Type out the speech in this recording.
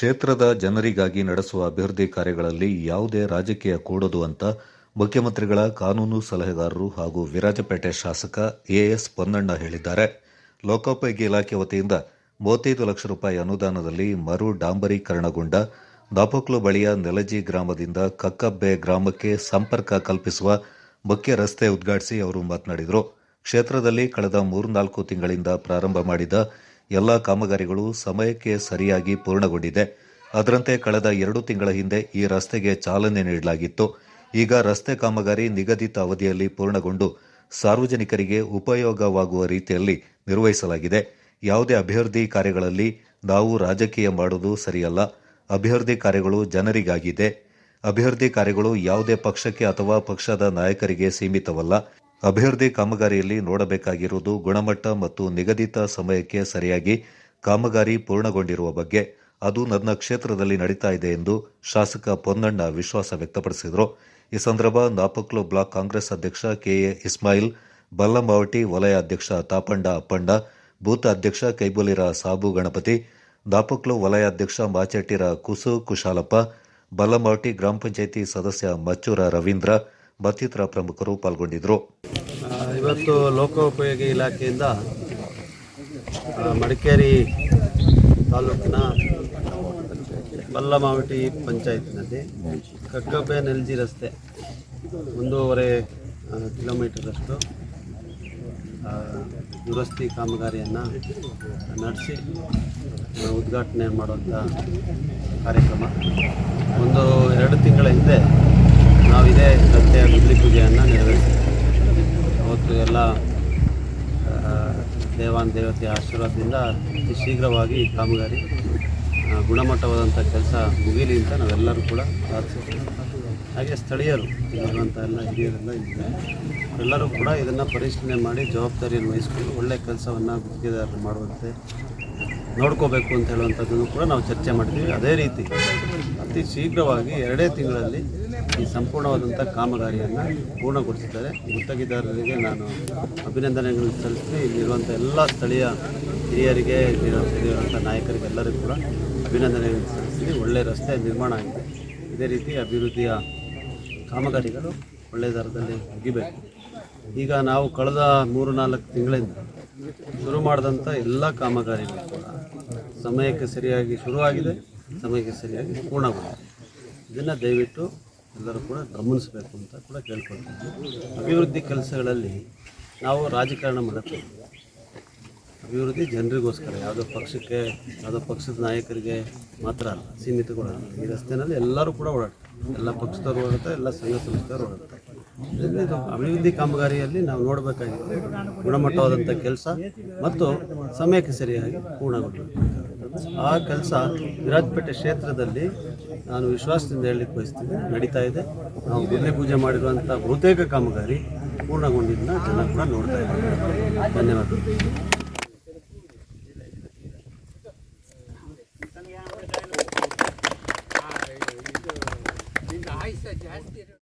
ಕ್ಷೇತ್ರದ ಜನರಿಗಾಗಿ ನಡೆಸುವ ಅಭಿವೃದ್ಧಿ ಕಾರ್ಯಗಳಲ್ಲಿ ಯಾವುದೇ ರಾಜಕೀಯ ಕೂಡದು ಅಂತ ಮುಖ್ಯಮಂತ್ರಿಗಳ ಕಾನೂನು ಸಲಹೆಗಾರರು ಹಾಗೂ ವಿರಾಜಪೇಟೆ ಶಾಸಕ ಎಎಸ್ ಪೊನ್ನಣ್ಣ ಹೇಳಿದ್ದಾರೆ. ಲೋಕೋಪಯೋಗಿ ಇಲಾಖೆ ವತಿಯಿಂದ ಮೂವತ್ತೈದು ಲಕ್ಷ ರೂಪಾಯಿ ಅನುದಾನದಲ್ಲಿ ಮರು ಡಾಂಬರೀಕರಣಗೊಂಡ ದಾಪೋಕ್ಲು ಬಳಿಯ ನೆಲಜಿ ಗ್ರಾಮದಿಂದ ಕಕ್ಕಬ್ಬೆ ಗ್ರಾಮಕ್ಕೆ ಸಂಪರ್ಕ ಕಲ್ಪಿಸುವ ಮುಖ್ಯ ರಸ್ತೆ ಉದ್ಘಾಟಿಸಿ ಅವರು ಮಾತನಾಡಿದರು. ಕ್ಷೇತ್ರದಲ್ಲಿ ಕಳೆದ ಮೂರ್ನಾಲ್ಕು ತಿಂಗಳಿಂದ ಪ್ರಾರಂಭ ಮಾಡಿದ ಎಲ್ಲ ಕಾಮಗಾರಿಗಳು ಸಮಯಕ್ಕೆ ಸರಿಯಾಗಿ ಪೂರ್ಣಗೊಂಡಿದೆ. ಅದರಂತೆ ಕಳೆದ ಎರಡು ತಿಂಗಳ ಹಿಂದೆ ಈ ರಸ್ತೆಗೆ ಚಾಲನೆ ನೀಡಲಾಗಿತ್ತು. ಈಗ ರಸ್ತೆ ಕಾಮಗಾರಿ ನಿಗದಿತ ಅವಧಿಯಲ್ಲಿ ಪೂರ್ಣಗೊಂಡು ಸಾರ್ವಜನಿಕರಿಗೆ ಉಪಯೋಗವಾಗುವ ರೀತಿಯಲ್ಲಿ ನಿರ್ವಹಿಸಲಾಗಿದೆ. ಯಾವುದೇ ಅಭಿವೃದ್ಧಿ ಕಾರ್ಯಗಳಲ್ಲಿ ನಾವು ರಾಜಕೀಯ ಮಾಡುವುದು ಸರಿಯಲ್ಲ. ಅಭಿವೃದ್ಧಿ ಕಾರ್ಯಗಳು ಜನರಿಗಾಗಿದೆ. ಅಭಿವೃದ್ಧಿ ಕಾರ್ಯಗಳು ಯಾವುದೇ ಪಕ್ಷಕ್ಕೆ ಅಥವಾ ಪಕ್ಷದ ನಾಯಕರಿಗೆ ಸೀಮಿತವಲ್ಲ. ಅಭಿವೃದ್ಧಿ ಕಾಮಗಾರಿಯಲ್ಲಿ ನೋಡಬೇಕಾಗಿರುವುದು ಗುಣಮಟ್ಟ ಮತ್ತು ನಿಗದಿತ ಸಮಯಕ್ಕೆ ಸರಿಯಾಗಿ ಕಾಮಗಾರಿ ಪೂರ್ಣಗೊಂಡಿರುವ ಬಗ್ಗೆ. ಅದು ನನ್ನ ಕ್ಷೇತ್ರದಲ್ಲಿ ನಡೀತಾ ಇದೆ ಎಂದು ಶಾಸಕ ಪೊನ್ನಣ್ಣ ವಿಶ್ವಾಸ ವ್ಯಕ್ತಪಡಿಸಿದರು. ಈ ಸಂದರ್ಭ ನಾಪಕ್ಲು ಬ್ಲಾಕ್ ಕಾಂಗ್ರೆಸ್ ಅಧ್ಯಕ್ಷ ಕೆಎ ಇಸ್ಮಾಯಿಲ್ ಬಲ್ಲಮಾವಟಿ ವಲಯ ಅಧ್ಯಕ್ಷ ತಾಪಂಡ ಅಪ್ಪಣ್ಣ, ಬೂತ್ ಅಧ್ಯಕ್ಷ ಕೈಬುಲಿರ ಸಾಬು ಗಣಪತಿ ದಾಪಕ್ಲು ವಲಯ ಅಧ್ಯಕ್ಷ ಮಾಚೆಟ್ಟಿರ ಕುಸು ಕುಶಾಲಪ್ಪ ಬಲ್ಲಮಾವಟಿ ಗ್ರಾಮ ಪಂಚಾಯಿತಿ ಸದಸ್ಯ ಮಚ್ಚೂರ ರವೀಂದ್ರ ಮತ್ತಿತರ ಪ್ರಮುಖರು ಪಾಲ್ಗೊಂಡಿದ್ದರು. ಇವತ್ತು ಲೋಕೋಪಯೋಗಿ ಇಲಾಖೆಯಿಂದ ಮಡಿಕೇರಿ ತಾಲೂಕಿನ ಬಲ್ಲಮಾವಟಿ ಪಂಚಾಯತ್ನಲ್ಲಿ ಕಗ್ಗಬ್ಬೆ ನೆಲ್ಜಿ ರಸ್ತೆ ಒಂದೂವರೆ ಕಿಲೋಮೀಟರ್ ಕಿಲೋಮೀಟರಷ್ಟು ದುರಸ್ತಿ ಕಾಮಗಾರಿಯನ್ನು ನಡೆಸಿ ಉದ್ಘಾಟನೆ ಮಾಡುವಂಥ ಕಾರ್ಯಕ್ರಮ. ಒಂದು ಎರಡು ತಿಂಗಳ ಹಿಂದೆ ನಾವು ಸತ್ಯ ಗುದ್ಲಿ ಪೂಜೆಯನ್ನು ನೆರವೇರಿಸ್ತೀವಿ ಅವತ್ತು ಎಲ್ಲ ದೇವಾನ್ ದೇವತೆಯ ಆಶೀರ್ವಾದದಿಂದ ಅತಿ ಶೀಘ್ರವಾಗಿ ಈ ಕಾಮಗಾರಿ ಗುಣಮಟ್ಟವಾದಂಥ ಕೆಲಸ ಮುಗೀಲಿ ಅಂತ ನಾವೆಲ್ಲರೂ ಕೂಡ ಪ್ರಾರ್ಥಿಸ್ತೀವಿ ಹಾಗೆ ಸ್ಥಳೀಯರು, ಇರುವಂಥ ಎಲ್ಲ ಹಿರಿಯರೆಲ್ಲ ಇದ್ದಾರೆ. ಎಲ್ಲರೂ ಕೂಡ ಇದನ್ನು ಪರಿಶೀಲನೆ ಮಾಡಿ ಜವಾಬ್ದಾರಿಯನ್ನು ವಹಿಸ್ಕೊಂಡು ಒಳ್ಳೆಯ ಕೆಲಸವನ್ನು ಗುತ್ತಿಗೆದಾರರು ಮಾಡುವಂತೆ ನೋಡ್ಕೋಬೇಕು ಅಂತ ಹೇಳುವಂಥದ್ದನ್ನು ಕೂಡ ನಾವು ಚರ್ಚೆ ಮಾಡ್ತೀವಿ. ಅದೇ ರೀತಿ ಅತಿ ಶೀಘ್ರವಾಗಿ ಎರಡೇ ತಿಂಗಳಲ್ಲಿ ಈ ಸಂಪೂರ್ಣವಾದಂಥ ಕಾಮಗಾರಿಯನ್ನು ಪೂರ್ಣಗೊಳಿಸಿದ್ದಾರೆ. ಗುತ್ತಗಿದಾರರಿಗೆ ನಾನು ಅಭಿನಂದನೆಗಳನ್ನು ಸಲ್ಲಿಸ್ತೀನಿ. ಇಲ್ಲಿರುವಂಥ ಎಲ್ಲ ಸ್ಥಳೀಯ ಹಿರಿಯರಿಗೆ ಇಲ್ಲಿರುವಂಥ ನಾಯಕರಿಗೆ ಎಲ್ಲರಿಗೂ ಕೂಡ ಅಭಿನಂದನೆಗಳನ್ನು ಸಲ್ಲಿಸ್ತೀನಿ. ಒಳ್ಳೆಯ ರಸ್ತೆ ನಿರ್ಮಾಣ ಆಗಿದೆ. ಇದೇ ರೀತಿ ಅಭಿವೃದ್ಧಿಯ ಕಾಮಗಾರಿಗಳು ಒಳ್ಳೆಯ ದರದಲ್ಲಿ ಮುಗಿಬೇಕು. ಈಗ ನಾವು ಕಳೆದ ಮೂರು ನಾಲ್ಕು ತಿಂಗಳಿಂದ ಶುರು ಮಾಡಿದಂಥ ಎಲ್ಲ ಕಾಮಗಾರಿಗಳು ಕೂಡ ಸಮಯಕ್ಕೆ ಸರಿಯಾಗಿ ಶುರುವಾಗಿದೆ, ಸಮಯಕ್ಕೆ ಸರಿಯಾಗಿ ಪೂರ್ಣಗೊಂಡಿದೆ. ಇದನ್ನು ದಯವಿಟ್ಟು ಎಲ್ಲರೂ ಕೂಡ ಗಮನಿಸಬೇಕು ಅಂತ ಕೂಡ ಕೇಳ್ಕೊಳ್ತೀವಿ ಅಭಿವೃದ್ಧಿ ಕೆಲಸಗಳಲ್ಲಿ ನಾವು ರಾಜಕಾರಣ ಮಾಡುತ್ತೇವೆ ಅಭಿವೃದ್ಧಿ ಜನರಿಗೋಸ್ಕರ, ಯಾವುದೋ ಪಕ್ಷಕ್ಕೆ, ಯಾವುದೋ ಪಕ್ಷದ ನಾಯಕರಿಗೆ ಮಾತ್ರ ಅಲ್ಲ ಸೀಮಿತಗೊಳ್ಳಲ್ಲ ಈ ರಸ್ತೆಯಲ್ಲಿ ಎಲ್ಲರೂ ಕೂಡ ಓಡಾಡ್ತಾರೆ. ಎಲ್ಲ ಪಕ್ಷದವರು ಓಡುತ್ತೆ ಎಲ್ಲ ಸಂಘ ಸಂಸ್ಥೆಯವರು ಓಡಾಡ್ತಾರೆ. ಇದು ಅಭಿವೃದ್ಧಿ ಕಾಮಗಾರಿಯಲ್ಲಿ ನಾವು ನೋಡಬೇಕಾಗಿದೆ ಗುಣಮಟ್ಟವಾದಂಥ ಕೆಲಸ ಮತ್ತು ಸಮಯಕ್ಕೆ ಸರಿಯಾಗಿ ಪೂರ್ಣಗೊಳ್ಳಬೇಕು ಆ ಕೆಲಸ ವಿರಾಜಪೇಟೆ ಕ್ಷೇತ್ರದಲ್ಲಿ ನಾನು ವಿಶ್ವಾಸದಿಂದ ಹೇಳಲಿಕ್ಕೆ ಬಯಸ್ತೀನಿ ನಡೀತಾ ಇದೆ ನಾವು ಗುದ್ಲಿ ಪೂಜೆ ಮಾಡಿರುವಂಥ ಬಹುತೇಕ ಕಾಮಗಾರಿ ಪೂರ್ಣಗೊಂಡಿದ್ದನ್ನ ಜನ ಕೂಡ ನೋಡ್ತಾ ಇದ್ದಾರೆ ಧನ್ಯವಾದಗಳು ಜಾಸ್ತಿ